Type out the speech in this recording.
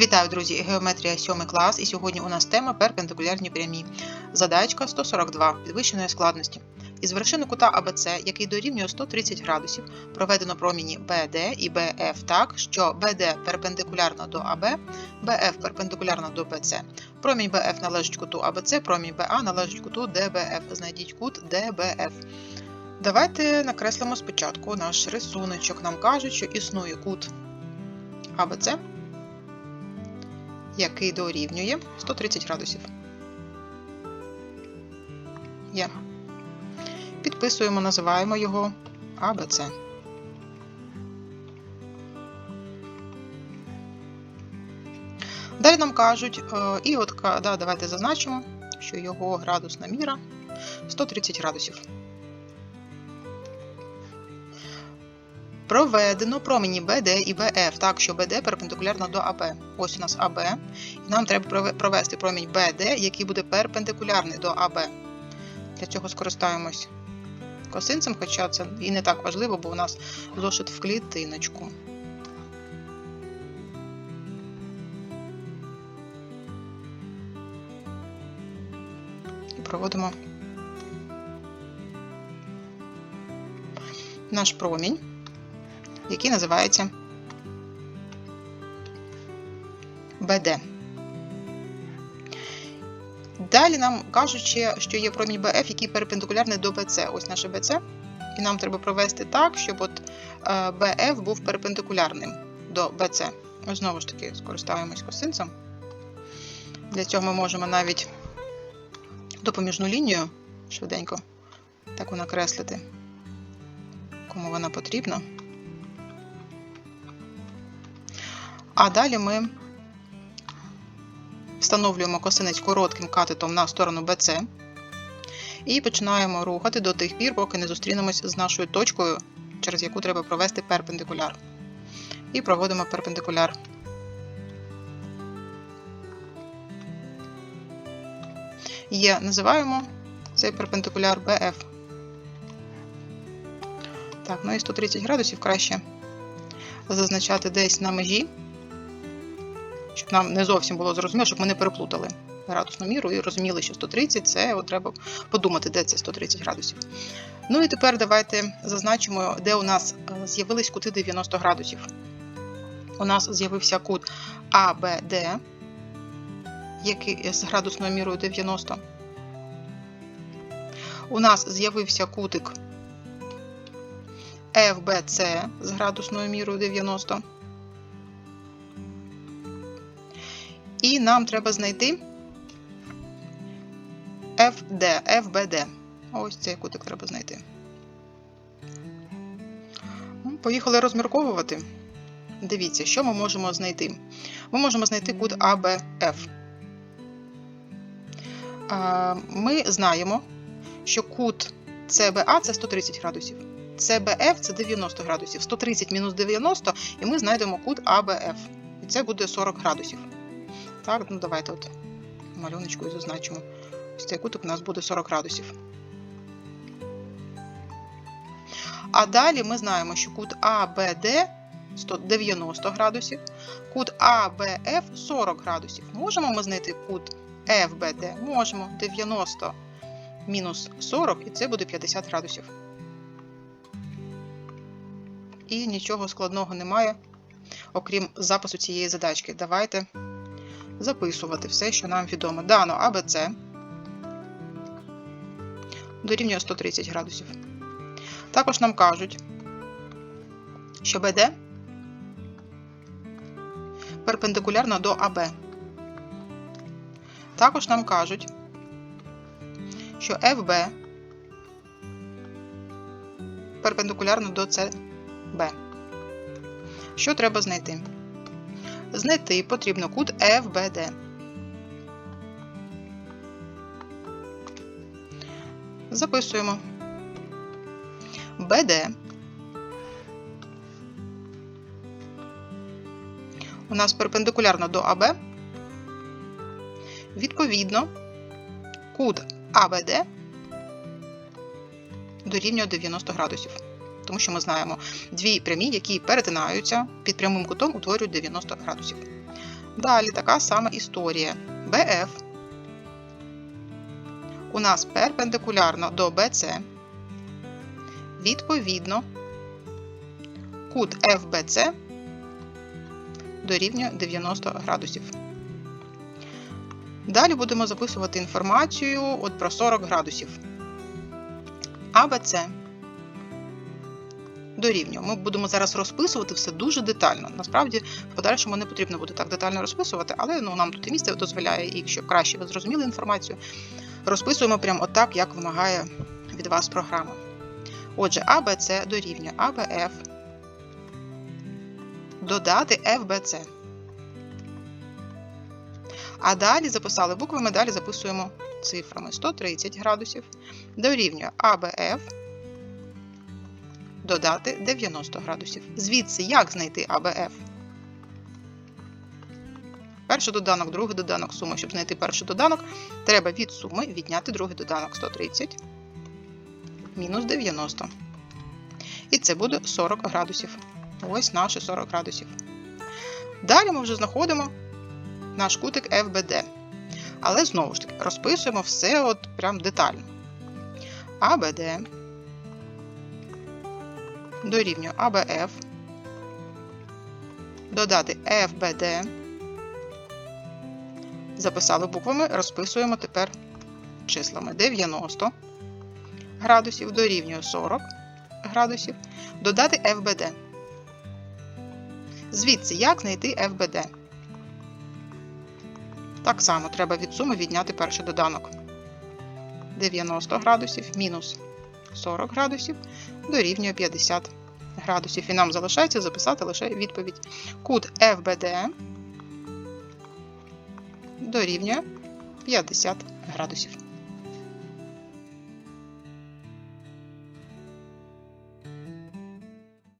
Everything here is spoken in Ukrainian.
Вітаю, друзі! Геометрія 7 клас, і сьогодні у нас тема перпендикулярні прямі. Задачка 142 підвищеної складності. Із вершини кута АБЦ, який дорівнює 130 градусів, проведено проміні BD і BF так, що BD перпендикулярно до АБ, BF перпендикулярно до BC. Промінь BF належить куту АБЦ, промінь BA належить куту DBF. Знайдіть кут DBF. Давайте накреслимо спочатку наш рисуночок. Нам кажуть, що існує кут АБЦ який дорівнює 130 градусів. Є. Підписуємо, називаємо його АБЦ. Далі нам кажуть, е, і от да, давайте зазначимо, що його градусна міра 130 градусів. Проведено промені BD і BF, так що BD перпендикулярно до АБ. Ось у нас АБ. І нам треба провести промінь BD, який буде перпендикулярний до АБ. Для цього скористаємось косинцем, хоча це і не так важливо, бо у нас зошит в клітиночку. Проводимо наш промінь який називається BD. Далі нам кажуть, що є промінь BF, який перпендикулярний до BC. Ось наше BC. І нам треба провести так, щоб от BF був перпендикулярним до BC. Ось знову ж таки скористаємось косинцем. Для цього ми можемо навіть допоміжну лінію швиденько таку накреслити, кому вона потрібна. А далі ми встановлюємо косинець коротким катетом на сторону BC і починаємо рухати до тих пір, поки не зустрінемось з нашою точкою, через яку треба провести перпендикуляр. І проводимо перпендикуляр. Є, називаємо цей перпендикуляр BF. Так, ну і 130 градусів краще зазначати десь на межі щоб нам не зовсім було зрозуміло, щоб ми не переплутали градусну міру і розуміли, що 130 це от треба подумати, де це 130 градусів. Ну і тепер давайте зазначимо, де у нас е, з'явились кути 90 градусів. У нас з'явився кут АБД, який з градусною мірою 90. У нас з'явився кутик FBC з градусною мірою 90. І нам треба знайти FD, FBD. Ось цей кутик треба знайти. Ну, поїхали розмірковувати. Дивіться, що ми можемо знайти. Ми можемо знайти кут ABF. Ми знаємо, що кут CBA це 130 градусів. CBF це 90 градусів. 130 мінус 90, і ми знайдемо кут ABF. І це буде 40 градусів. Так, ну давайте от малюночкою зазначимо. Ось цей куток у нас буде 40 градусів. А далі ми знаємо, що кут АБД 90 градусів, кут АБФ 40 градусів. Можемо ми знайти кут ФБД? Можемо 90 мінус 40, і це буде 50 градусів. І нічого складного немає, окрім запису цієї задачки. Давайте записувати все, що нам відомо. Дано АБЦ дорівнює 130 градусів. Також нам кажуть, що БД перпендикулярно до АБ. Також нам кажуть, що ФБ перпендикулярно до СБ. Що треба знайти? Знайти потрібно кут FBD. Записуємо BD. У нас перпендикулярно до АБ. Відповідно, кут АБД дорівнює 90 градусів тому що ми знаємо дві прямі, які перетинаються під прямим кутом, утворюють 90 градусів. Далі така сама історія. BF у нас перпендикулярно до BC. Відповідно, кут FBC дорівнює 90 градусів. Далі будемо записувати інформацію от про 40 градусів. АБЦ дорівнює. Ми будемо зараз розписувати все дуже детально. Насправді, в подальшому не потрібно буде так детально розписувати, але ну, нам тут і місце дозволяє, і якщо краще ви зрозуміли інформацію, розписуємо прямо отак, як вимагає від вас програма. Отже, АБЦ дорівнює АБФ додати ФБЦ. А далі записали буквами, далі записуємо цифрами 130 градусів. Дорівнює АБФ додати 90 градусів. Звідси як знайти АБФ? Перший доданок, другий доданок суми. Щоб знайти перший доданок, треба від суми відняти другий доданок 130 мінус 90. І це буде 40 градусів. Ось наші 40 градусів. Далі ми вже знаходимо наш кутик FBD. Але знову ж таки розписуємо все от прям детально. АБД дорівнює АБФ, додати FBD. Записали буквами, розписуємо тепер числами 90 градусів дорівнює 40 градусів, додати FBD. Звідси, як знайти FBD? Так само треба від суми відняти перший доданок. 90 градусів мінус 40 градусів дорівнює 50 градусів. І нам залишається записати лише відповідь. Кут FBD дорівнює 50 градусів.